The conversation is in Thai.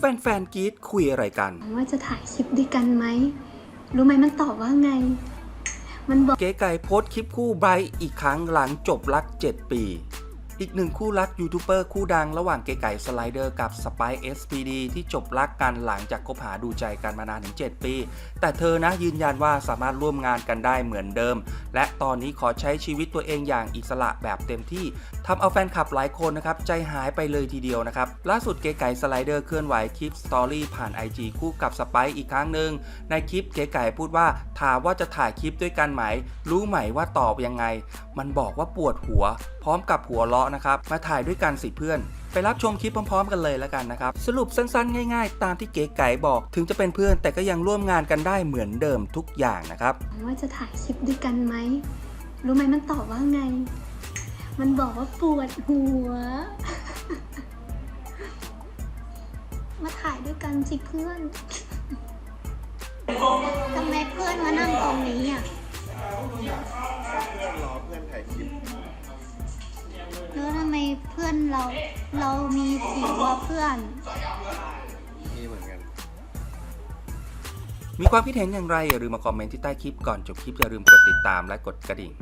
แฟนๆกรีดคุยอะไรกัน ว่าจะถ่ายคลิปด้วยกันไหม รู้ไหมมันตอบว่าไง มันบอกเก๋ไก่โพสต์คลิปคู่ไบรท์อีกครั้งหลังจบรัก 7 ปี อีกหนึ่งคู่รักยูทูบเบอร์คู่ดังระหว่างเก๋ไก่สไลเดอร์กับสไปซ์ SPD ที่จบรักกันหลังจากคบหาดูใจกันมานานถึง 7 ปี แต่เธอนะยืนยันว่าสามารถร่วมงานกันได้เหมือนเดิม และตอนนี้ขอใช้ชีวิตตัวเองอย่างอิสระแบบเต็มที่ทำเอาแฟนคลับหลายคนนะครับ ใจหายไปเลยทีเดียวนะครับ ล่าสุดเก๋ไก่สไลเดอร์เคลื่อนไหวคลิปสตอรี่ผ่าน IG คู่กับสไปอีกครั้งหนึ่งในคลิปเก๋ไก่พูดว่าถามว่าจะถ่ายคลิปด้วยกันไหม รู้ไหมว่าตอบยังไง มันบอกว่าปวดหัว พร้อมกับหัวเราะนะครับ มาถ่ายด้วยกันสิเพื่อน ไปรับชมคลิปพร้อม ๆ กันเลยแล้วกันนะครับ สรุปสั้นๆ ง่าย ๆ ตามที่เก๋ไก่บอก ถึงจะเป็นเพื่อนแต่ก็ยังร่วมงานกันได้เหมือนเดิมทุกอย่างนะครับ ว่าจะถ่ายคลิปด้วยกันไหม รู้ไหมมันตอบว่าไง มันบอกว่าปวดหัว มาถ่ายด้วยกันสิเพื่อน เราเรามีสีว่าเพื่อนมีเหมือนกัน มีความคิดเห็นอย่างไรอย่าลืมมาคอมเมนต์ที่ใต้คลิปก่อนจบคลิปอย่าลืมกดติดตามและกดกระดิ่ง